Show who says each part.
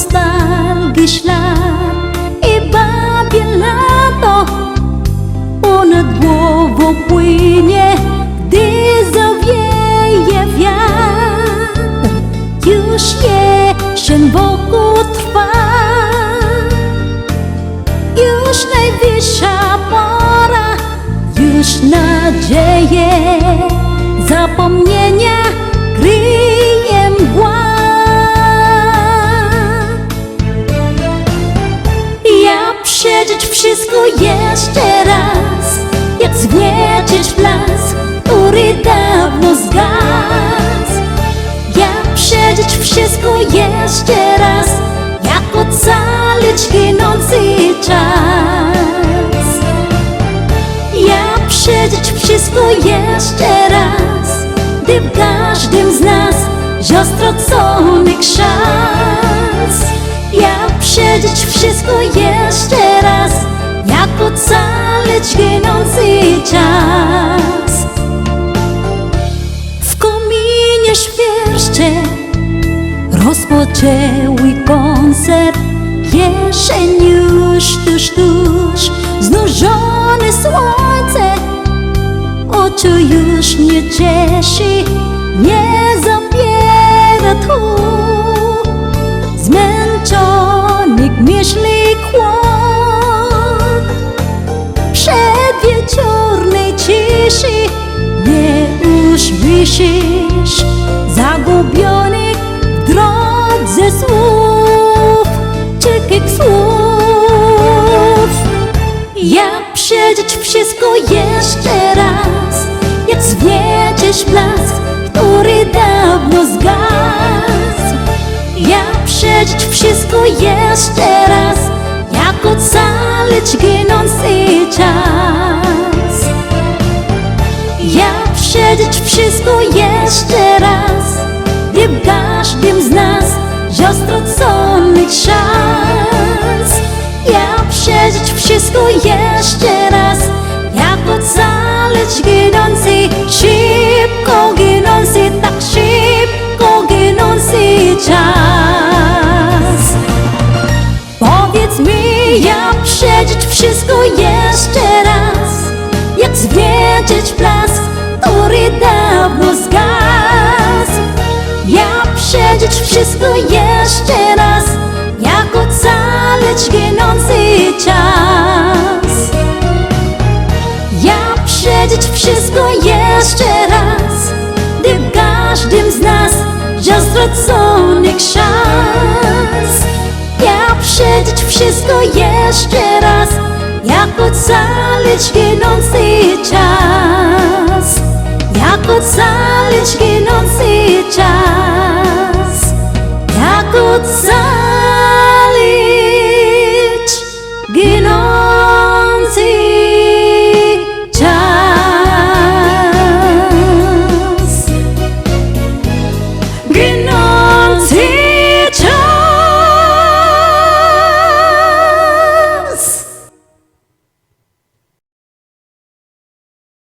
Speaker 1: nostalgiczna i bawię lato. Ponad głową płynie, gdy zawieje wiatr. Już jesień wokół trwa. Już najwyższa pora Już nadzieję zapomnienia wszystko jeszcze raz Jak ocalić ginący czas. Ja przeżyć wszystko jeszcze raz Gdy w każdym z nas ziostrocony szans Ja przeżyć wszystko jeszcze raz Jak ocalić ginący Rozpoczęły koncert. Jesień już tuż, tuż Znużone słońce. Oczu już nie cieszy Nie zabiera tchu przeżyć wszystko jeszcze raz. Jak zwieczysz blask, który dawno zgasł. Ja przeżyć wszystko jeszcze raz Jak ocalić ginący czas. Ja przeżyć wszystko jeszcze raz Gdy w każdym z nas ziostrocony szans Ja przeżyć wszystko jeszcze wszystko jeszcze raz. Jak zwieczyć blask, który dawno zgasł? Jak przeżyć wszystko jeszcze raz Jak ocalić ginący czas. Jak przeżyć wszystko jeszcze raz Gdy w każdym z nas ziostrocony szans Ja przeżyć wszystko jeszcze Jak ocalić ginący czas Jak ocalić ginący czas